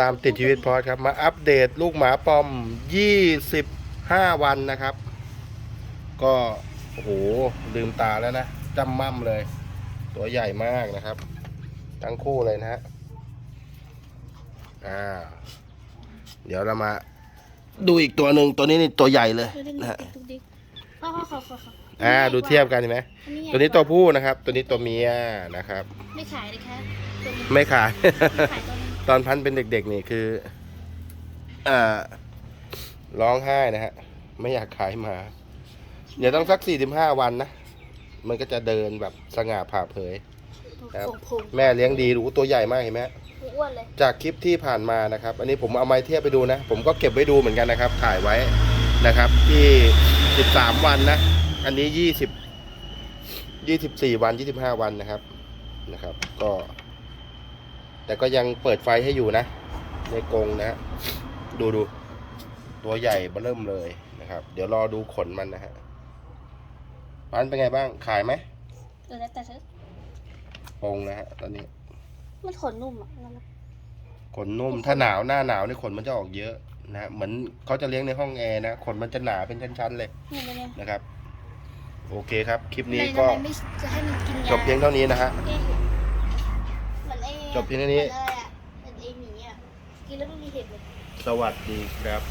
ตามติดชีวิตพอดครับ มาอัปเดตลูกหมาปอม 25 วันนะครับ ก็โอ้โหลืมตาแล้วนะจำม่ำเลย ตัวใหญ่มากนะครับ ทั้งคู่เลยนะฮะอ่า เดี๋ยวเรามา ดูอีกตัวหนึ่งตัวนี้นี่ตัวใหญ่เลยดูดินะฮะดูดิขอขอขอขอขออ่าดูเทียบกันเห็นไหมอันนี้ใหญ่ตัวนี้ตัวผู้นะครับ ตัวนี้ตัวเมียนะครับ ไม่ขายเลยครับตัวนี้ไม่ขายไม่ขาย ตัวนี้ตอนพันธุ์เป็นเด็กๆนี่คืออ่าร้องไห้นะฮะ ไม่อยากขายหมา เดี๋ยวต้องสักสี่สิบห้าวันนะ มันก็จะเดินแบบสง่าผ่าเผยครับผงผงแม่เลี้ยงดีรู้ตัวใหญ่มากเห็นไหมอ้วนเลยจากคลิปที่ผ่านมานะครับ อันนี้ผมเอาไม้เทียบไปดูนะ ผมก็เก็บไว้ดูเหมือนกันนะครับ ถ่ายไว้นะครับ ที่สิบสามวันนะ อันนี้ยี่สิบยี่สิบสี่วันยี่สิบห้าวันนะครับนะครับ ก็ แต่ก็ยังเปิดไฟให้อยู่นะ ในกรงนะฮะดูดูตัวใหญ่เบ้อเริ่มเลยนะครับ เดี๋ยวรอดูขนมันนะฮะมันเป็นไงบ้างขายไหมเออแล้วแต่เธอปรงนะฮะตอนนี้มันขนนุ่มอะนั่นนะขนนุ่มถ้าหนาวหน้าหนาวนี่ขนมันจะออกเยอะนะฮะเหมือนเขาจะเลี้ยงในห้องแอร์นะขนมันจะหนาเป็นชั้นๆเลยเนี่ยเนี่ยนะครับ โอเคครับ คลิปนี้ทำไมก็ทำไมไม่จะให้มันกินยาจบเพียงเท่านี้นะฮะเอ๊ะเหมือนไอ้ จบเพียงเท่านี้เหมือนอะไรอะเหมือนไอ้หมีอะกินแล้วไม่มีเห็บเลย สวัสดีครับ